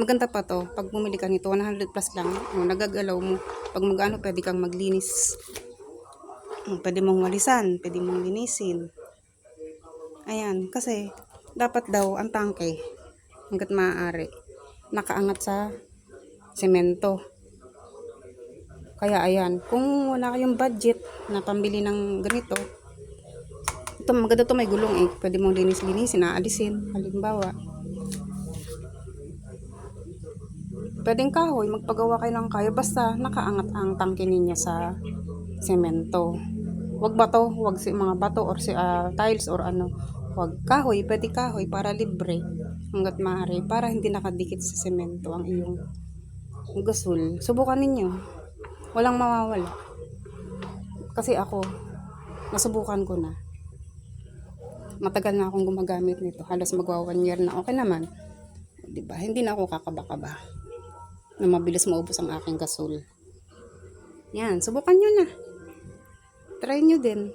Maganda pa to. Pag bumili ka nito, 100 plus lang. O, nagagalaw mo. Pag mag-ano, pwede kang maglinis. O, Pwede mong walisan. Pwede mong linisin. Ayan. Kasi, dapat daw ang tangke, hanggat maaari, nakaangat sa semento. Kaya ayan, kung wala kayong budget na pambili ng ganito, ito maganda to may gulong eh. Pwede mong linis-linisin, aalisin. Halimbawa, pwedeng kahoy, magpagawa kayo ng kayo basta nakaangat ang tangke ninyo sa semento. Wag bato, wag si mga bato or si ah, tiles or ano. Wag kahoy, pwede kahoy para libre hanggat maaari para hindi nakadikit sa semento ang iyong gasol. Subukan ninyo. Walang mawawala. Kasi ako, nasubukan ko na. Matagal na akong gumagamit nito. Halos magwa one year na. Okay naman. Di ba? Hindi na ako kakaba-kaba na mabilis maubos ang aking gasol. Yan, subukan nyo na. Try nyo din.